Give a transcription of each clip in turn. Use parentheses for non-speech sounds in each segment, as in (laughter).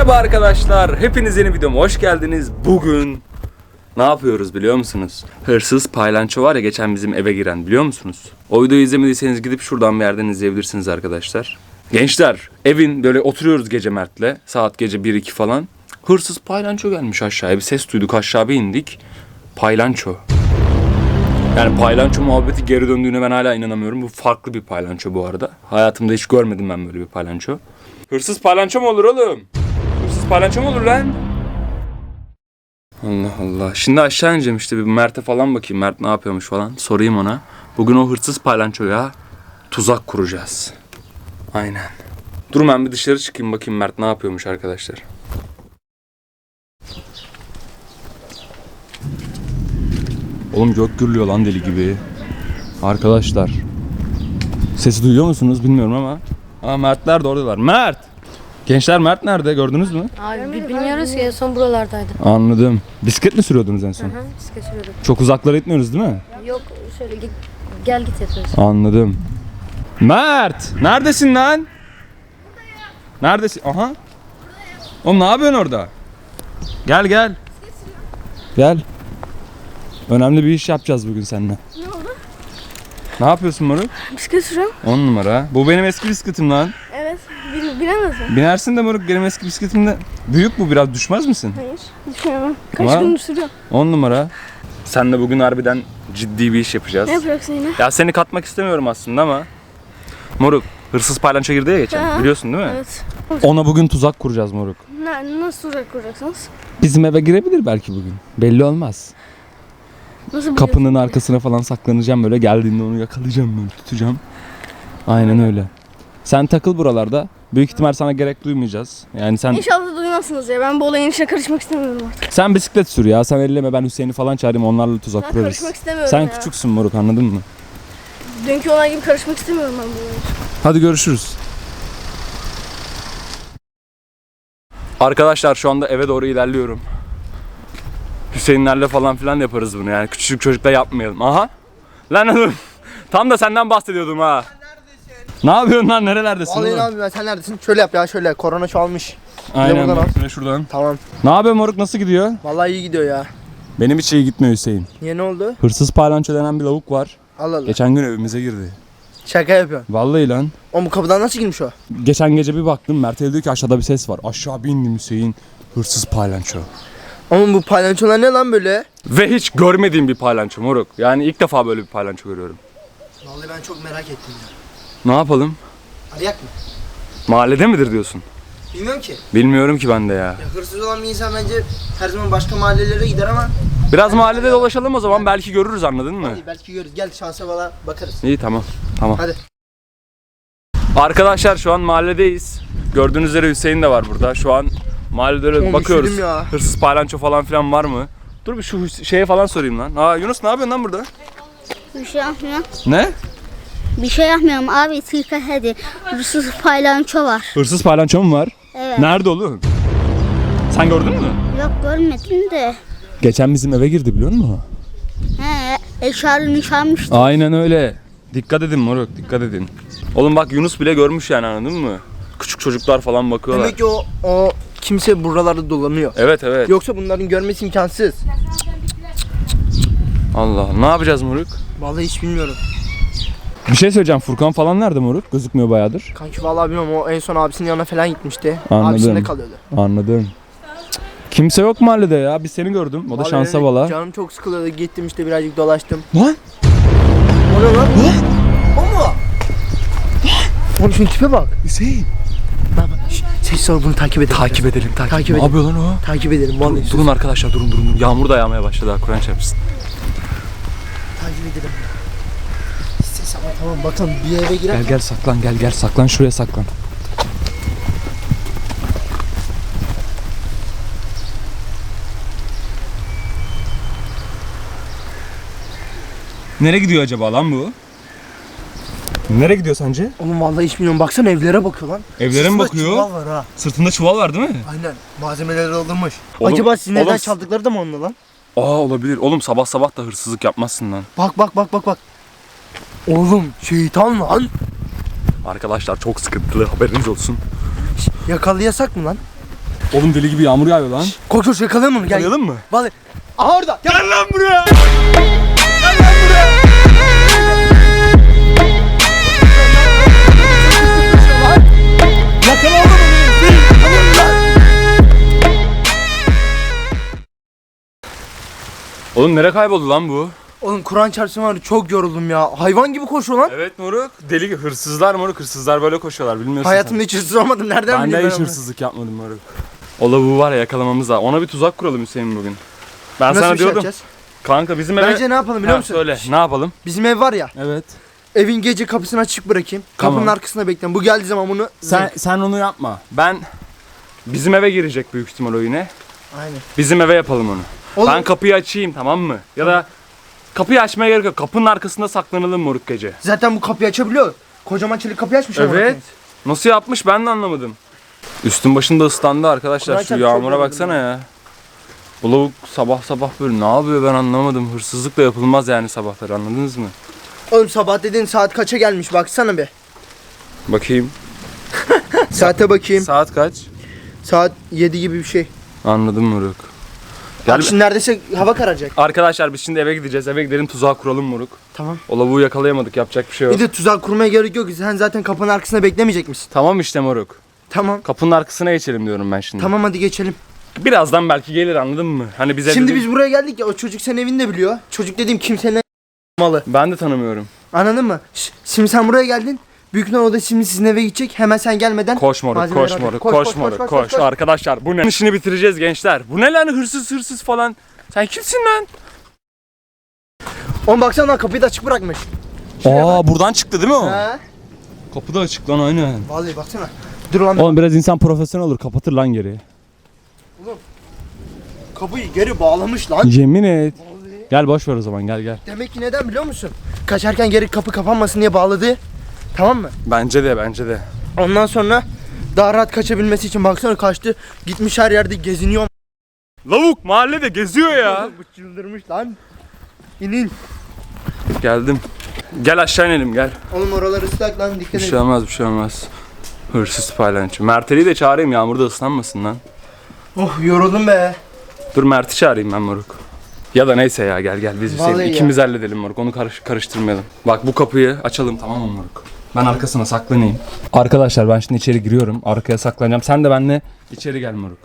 Merhaba arkadaşlar. Hepiniz yeni videoma hoş geldiniz. Bugün ne yapıyoruz biliyor musunuz? Hırsız paylanço var ya geçen bizim eve giren biliyor musunuz? O videoyu izlemediyseniz gidip şuradan bir yerden izleyebilirsiniz arkadaşlar. Gençler evin böyle oturuyoruz gece Mert'le. Saat gece 1-2 falan. Hırsız paylanço gelmiş aşağıya. Bir ses duyduk aşağı bir indik. Paylanço. Yani paylanço muhabbeti geri döndüğüne ben hala inanamıyorum. Bu farklı bir paylanço bu arada. Hayatımda hiç görmedim ben böyle bir paylanço. Hırsız paylanço mu olur oğlum? Mu olur lan? Allah Allah. Şimdi aşağı ineceğim işte bir Mert'e falan bakayım. Mert ne yapıyormuş falan. Sorayım ona. Bugün o hırsız paylançoya tuzak kuracağız. Aynen. Dur ben bir dışarı çıkayım bakayım Mert ne yapıyormuş arkadaşlar. Oğlum gök gürlüyor lan deli gibi. Arkadaşlar. Sesi duyuyor musunuz bilmiyorum ama. Aa Mertler de oradalar. Mert! Gençler Mert nerede gördünüz mü? Abi bi- bilmiyoruz ki en son buralardaydı. Anladım. Bisiklet mi sürüyordunuz en son? Hı hı, bisiklet sürüyorduk. Çok uzaklara gitmiyoruz değil mi? Yok şöyle git, gel git yapıyoruz. Anladım. Mert! Neredesin lan? Neredesin? Aha. Oğlum ne yapıyorsun orada? Gel gel. Gel. Önemli bir iş yapacağız bugün seninle. Ne oldu? Ne yapıyorsun moruk? Bisiklet sürüyorum. 10 numara. Bu benim eski bisikletim lan. Bilemez mi? Binersin de moruk benim eski bisikletimde. Büyük bu biraz düşmez misin? Hayır. Düşünemem. Kaç Var. gündür sürüyorum. 10 numara. Senle bugün harbiden ciddi bir iş yapacağız. Ne yapacaksın yine? Ya seni katmak istemiyorum aslında ama. Moruk hırsız paylanço girdi ya geçen. Aha. Biliyorsun değil mi? Evet. Ona bugün tuzak kuracağız moruk. Ne, nasıl uzak kuracaksınız? Bizim eve girebilir belki bugün. Belli olmaz. Nasıl Kapının arkasına falan saklanacağım böyle. Geldiğinde onu yakalayacağım böyle tutacağım. Aynen öyle. Sen takıl buralarda. Büyük ihtimal sana gerek duymayacağız. Yani sen İnşallah duymazsınız ya. Ben bu olayın içine karışmak istemiyorum artık. sen bisiklet sür ya. Sen elleme ben Hüseyin'i falan çağırayım onlarla tuzak Ben kurarız. karışmak istemiyorum Sen ya. küçüksün moruk anladın mı? Dünkü olay gibi karışmak istemiyorum ben bu olayın. Hadi görüşürüz. Arkadaşlar şu anda eve doğru ilerliyorum. Hüseyinlerle falan filan yaparız bunu yani küçücük çocukla yapmayalım. Aha. Lan oğlum. Tam da senden bahsediyordum ha. Ne yapıyorsun lan nerelerdesin Vallahi abi ben sen neredesin? Şöyle yap ya şöyle korona çoğalmış. Aynen buradan bak, al. şuradan. Tamam. Ne yapıyor moruk nasıl gidiyor? Vallahi iyi gidiyor ya. Benim hiç iyi gitmiyor Hüseyin. Niye ne oldu? Hırsız paylanço denen bir lavuk var. Allah Allah. Geçen gün evimize girdi. Şaka yapıyorsun. Vallahi lan. Oğlum bu kapıdan nasıl girmiş o? Geçen gece bir baktım Mert diyor ki aşağıda bir ses var. Aşağı bir indim Hüseyin. Hırsız paylanço. Oğlum bu palyaçolar ne lan böyle? Ve hiç görmediğim bir paylanço moruk. Yani ilk defa böyle bir paylanço görüyorum. Vallahi ben çok merak ettim ya. Ne yapalım? Arayak mı? Mahallede midir diyorsun? Bilmiyorum ki. Bilmiyorum ki ben de ya. Ya hırsız olan bir insan bence her zaman başka mahallelere gider ama Biraz mahallede dolaşalım o zaman belki görürüz anladın mı? hadi belki görürüz. Gel şansa valla bakarız. İyi tamam. Tamam. Hadi. Arkadaşlar şu an mahalledeyiz. Gördüğünüz üzere Hüseyin de var burada. Şu an mahallede öyle Oğlum bakıyoruz. üşüdüm ya. Hırsız paylanço falan filan var mı? Dur bir şu Hüs- şeye falan sorayım lan. Aa Yunus ne yapıyorsun lan burada? Bir şey yapmıyorum. Ne? Bir şey yapmıyorum abi dikkat edin. Hırsız paylanço var. Hırsız paylanço mu var? Evet. Nerede oğlum? Sen gördün mü? Yok görmedim de. Geçen bizim eve girdi biliyor musun? He, eşarını çalmıştı. Aynen öyle. Dikkat edin moruk dikkat edin. Oğlum bak Yunus bile görmüş yani anladın mı? Küçük çocuklar falan bakıyorlar. Demek ki o, o kimse buralarda dolanıyor. Evet evet. Yoksa bunların görmesi imkansız. Allah Allah. Ne yapacağız moruk? Vallahi hiç bilmiyorum. Bir şey söyleyeceğim. Furkan falan nerede moruk? Gözükmüyor bayağıdır. Kanki vallahi bilmiyorum o en son abisinin yanına falan gitmişti. Anladım. Abisinde kalıyordu. Anladım. Kimse yok mahallede ya. Bir seni gördüm. O da Vallahi şansa bala. Canım çok sıkılıyordu. Gittim işte birazcık dolaştım. Lan! O ne lan? O mu? Oğlum şunun tipe bak. Hüseyin. Bak bak. Şş, Sessiz ol bunu takip edelim. Takip edelim takip. Takip ne edelim. yapıyor lan o? Takip edelim vallahi. Durun arkadaşlar durun durun. durun. Yağmur da yağmaya başladı. ha, Kur'an çarpsın. Takip edelim. Ama tamam bakalım bir eve girer. Gel gel saklan gel gel saklan şuraya saklan. Nereye gidiyor acaba lan bu? Nereye gidiyor sence? Oğlum vallahi hiç bilmiyorum. Baksana evlere bakıyor lan. Evlere mi Sırtında bakıyor? çuval var ha. Sırtında çuval var değil mi? Aynen. Malzemeleri doldurmuş. Oğlum- Acaba sinirden oğlum- çaldıkları da mı onunla lan? Aa olabilir. Oğlum sabah sabah da hırsızlık yapmazsın lan. Bak bak bak bak bak. Oğlum şeytan lan. Arkadaşlar çok sıkıntılı haberiniz olsun. Yakalayasak mı lan? Oğlum deli gibi yağmur yağıyor lan. Koş koş yakalayalım onu gel. Yakalayalım mı? Vallahi. Aha orada. Gel. Gel lan buraya. Tamam lan. Oğlum nereye kayboldu lan bu? Oğlum Kur'an çarpsın var ya, çok yoruldum ya. Hayvan gibi koşuyor lan. Evet moruk. Deli gibi hırsızlar moruk. Hırsızlar böyle koşuyorlar bilmiyorsun Hayatımda hiç hırsız olmadım. sen. Nereden Ben bileyim de hiç onu? hırsızlık yapmadım moruk. O lavuğu var ya yakalamamız lazım. Ona bir tuzak kuralım Hüseyin bugün. Ben Nasıl sana bir şey diyordum. yapacağız? kanka bizim eve... Bence ne yapalım biliyor Ha, musun? Söyle ne yapalım? Bizim ev var ya. Evet. Evin gece kapısını açık bırakayım. Tamam. Kapının arkasında bekleyin. Bu geldiği zaman bunu Sen sen onu yapma. Ben bizim eve girecek büyük ihtimal o yine. Aynen. Bizim eve yapalım onu. Oğlum, Ben kapıyı açayım tamam mı? Ya da kapıyı açmaya gerek yok. Kapının arkasında saklanalım moruk gece. zaten bu kapıyı açabiliyor. Kocaman çelik kapıyı açmış ama Evet. bakayım. Nasıl yapmış ben de anlamadım. Üstün başında ıslandı arkadaşlar. Şu yağmura çok baksana ya. Bu lavuk sabah sabah böyle ne yapıyor ben anlamadım. Hırsızlık da yapılmaz yani sabahları anladınız mı? Oğlum sabah dediğin saat kaça gelmiş baksana bir. Bakayım. (laughs) Saate bakayım. Saat kaç? Saat 7 gibi bir şey. Anladım moruk. Bak şimdi neredeyse hava kararacak. Arkadaşlar biz şimdi eve gideceğiz. Eve gidelim tuzağa kuralım moruk. Tamam. O lavuğu yakalayamadık yapacak bir şey yok. Bir de tuzak kurmaya gerek yok. Sen zaten kapının arkasında beklemeyecek misin? Tamam işte moruk. Tamam. Kapının arkasına geçelim diyorum ben şimdi. Tamam hadi geçelim. Birazdan belki gelir anladın mı? Hani bize Şimdi biz buraya geldik ya o çocuk senin evini de biliyor. Çocuk dediğim kimsenin malı. Ben de tanımıyorum. Anladın mı? Şimdi sen buraya geldin. Büyük ihtimal o da şimdi sizin eve gidecek. Hemen sen gelmeden Koş moruk, malzemeleri koş alacak. moruk, Koş, koş, koş, moruk, koş, koş, koş, koş. Arkadaşlar bu ne? İşini bitireceğiz gençler. Bu ne lan hırsız hırsız falan. Sen kimsin lan? Oğlum baksana lan kapıyı da açık bırakmış. Şuraya Aa buradan çıktı değil mi o? He? Kapı da açık lan aynen. Vallahi baksana. Dur lan. Oğlum biraz insan profesyonel olur kapatır lan geri. Kapıyı geri bağlamış lan. Yemin et. Gel boş ver o zaman gel gel. Demek ki neden biliyor musun? Kaçarken geri kapı kapanmasın diye bağladı. Tamam mı? Bence de bence de. Ondan sonra daha rahat kaçabilmesi için baksana kaçtı. Gitmiş her yerde geziniyor. Lavuk mahallede geziyor ya. Bu çıldırmış lan. İnin. Geldim. Gel aşağı inelim gel. Oğlum oralar ıslak lan dikkat Bir edin. şey olmaz bir şey olmaz. Hırsız paylanço. Mert'i de çağırayım yağmurda ıslanmasın lan. Oh yoruldum be. Dur Mert'i çağırayım ben moruk. Ya da neyse ya gel gel biz Hüseyin Vallahi ya. ikimiz halledelim moruk onu karış karıştırmayalım. Bak bu kapıyı açalım tamam mı moruk? Ben arkasına saklanayım. Arkadaşlar ben şimdi içeri giriyorum. Arkaya saklanacağım. Sen de benimle içeri gel moruk.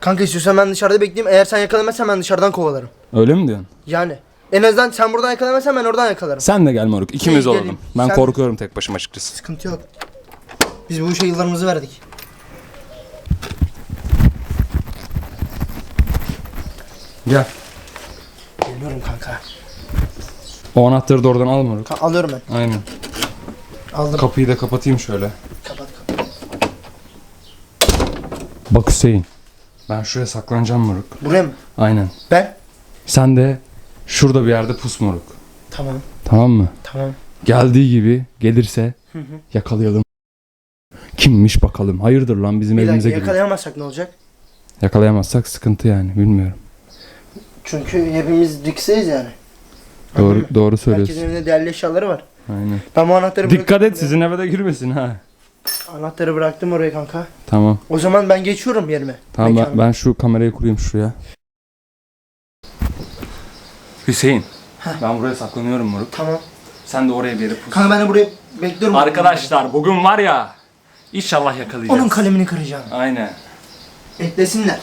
Kanka istiyorsan ben dışarıda bekleyeyim. Eğer sen yakalamazsan ben dışarıdan kovalarım. Öyle mi diyorsun? Yani. En azından sen buradan yakalamazsan ben oradan yakalarım. Sen de gel moruk. İkimiz İyi, olalım. geleyim. Ben Sen- korkuyorum tek başıma açıkçası. Sıkıntı yok. Biz bu işe yıllarımızı verdik. Gel. Geliyorum kanka. O anahtarı da oradan al moruk. Ka- alıyorum ben. Aynen. Aldım. Kapıyı da kapatayım şöyle. Kapat kapat. Bak Hüseyin. Ben şuraya saklanacağım moruk. Buraya mı? Aynen. Ben? Sen de şurada bir yerde pus moruk. Tamam. Tamam mı? Tamam. Geldiği gibi gelirse yakalayalım. Kimmiş bakalım. Hayırdır lan bizim Bir evimize dakika giriyor. yakalayamazsak ne olacak? Yakalayamazsak sıkıntı yani bilmiyorum. Çünkü hepimiz rikseyiz yani. Doğru Anladın mı? doğru Herkesin söylüyorsun. evinde değerli eşyaları var. Aynen. Ben bu anahtarı Dikkat bıraktım et sizin eve de girmesin ha. Anahtarı bıraktım oraya kanka. Tamam. O zaman ben geçiyorum yerime. Tamam ben, ben şu kamerayı kurayım şuraya. Hüseyin. Ben buraya saklanıyorum moruk. Tamam. Sen de oraya bir yere pus. Kanka ben de buraya bekliyorum. Arkadaşlar bugün var ya İnşallah yakalayacağız. Onun kalemini kıracağım. Aynen. Beklesinler.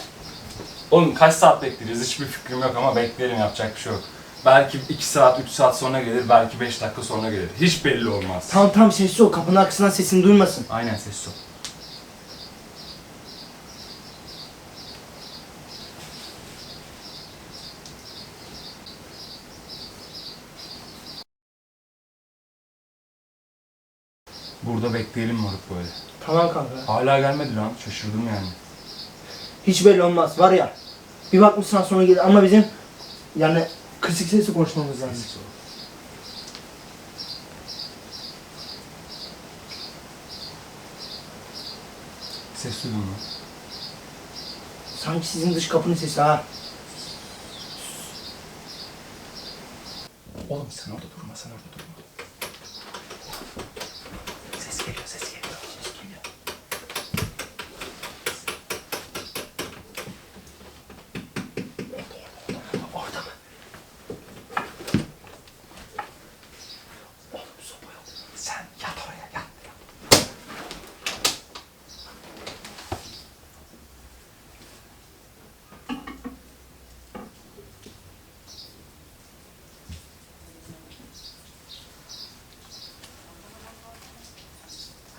Oğlum kaç saat bekleyeceğiz hiçbir fikrim yok ama bekleyelim yapacak bir şey yok. Belki 2 saat 3 saat sonra gelir belki 5 dakika sonra gelir. Hiç belli olmaz. Tam tam sessiz ol. Kapının arkasından sesini duymasın. Aynen sessiz ol. Burada bekleyelim moruk böyle. Tamam kanka. Hala gelmedi lan. Şaşırdım yani. Hiç belli olmaz var ya. Bir bakmışsan sonra gelir ama bizim yani kısık sesle konuşmamız lazım. Ses duydun mu? Sanki sizin dış kapının sesi ha. Oğlum sen orada durma sen orada durma.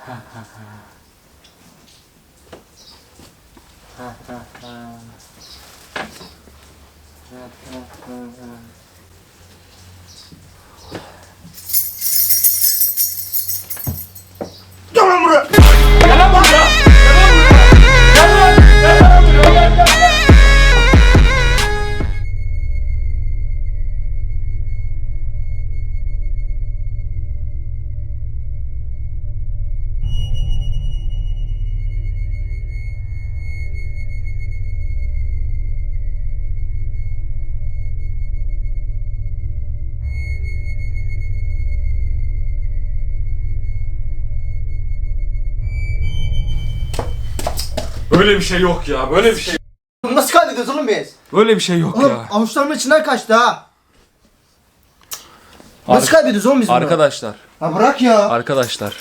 哈哈哈哈哈哈哈哈哈 Böyle bir şey yok ya. Böyle bir şey. Nasıl kaybediyoruz oğlum biz? Böyle bir şey yok Oğlum ya. avuçlarımın içinden kaçtı ha. Nasıl Ar- kaybediyoruz oğlum biz bunu? Arkadaşlar, Ha bırak ya. arkadaşlar.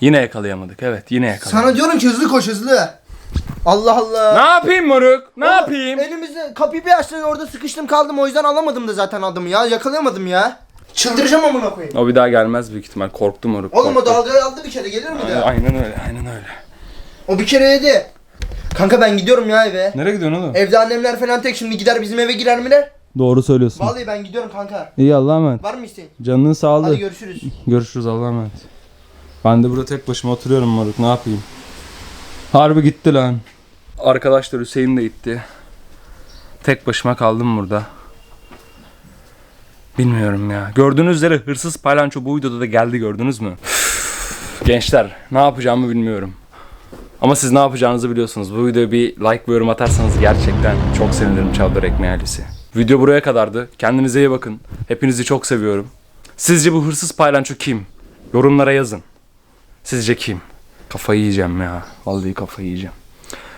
Yine yakalayamadık. Evet, yine yakaladık. Sana diyorum ki hızlı koş hızlı. Allah Allah. Ne yapayım moruk? Ne Oğlum, yapayım? Elimizde kapıyı bir açtın orada sıkıştım kaldım o yüzden alamadım da zaten adımı ya yakalayamadım ya. Çıldıracağım amına koyayım. O bir daha gelmez büyük ihtimal. Korktu moruk. Oğlum o korktu. dalgayı aldı bir kere gelir mi daha? aynen öyle, aynen öyle. O bir kere yedi. Kanka ben gidiyorum ya eve. Nereye gidiyorsun oğlum? Evde annemler falan tek şimdi gider bizim eve girer mi ne? Doğru söylüyorsun. Vallahi ben gidiyorum kanka. İyi Allah'a emanet. Var mı isteğin? Canının sağlığı. Hadi görüşürüz. Görüşürüz Allah'a emanet. Ben de burada tek başıma oturuyorum moruk. Ne yapayım? Harbi gitti lan. Arkadaşlar Hüseyin de gitti. Tek başıma kaldım burada. Bilmiyorum ya. Gördüğünüz üzere hırsız paylanço bu videoda da geldi gördünüz mü? Üf, Gençler ne yapacağımı bilmiyorum. Ama siz ne yapacağınızı biliyorsunuz. Bu videoya bir like ve yorum atarsanız gerçekten çok sevinirim Çavdar Ekmeği ailesi. Video buraya kadardı. Kendinize iyi bakın. Hepinizi çok seviyorum. Sizce bu hırsız paylanço kim? Yorumlara yazın. Sizce kim? Kafayı yiyeceğim ya. Vallahi kafayı yiyeceğim.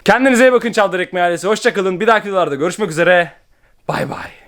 Kendinize iyi bakın Çavdar Ekmeği ailesi. Hoşçakalın. Bir dahaki videolarda görüşmek üzere. Bay bay.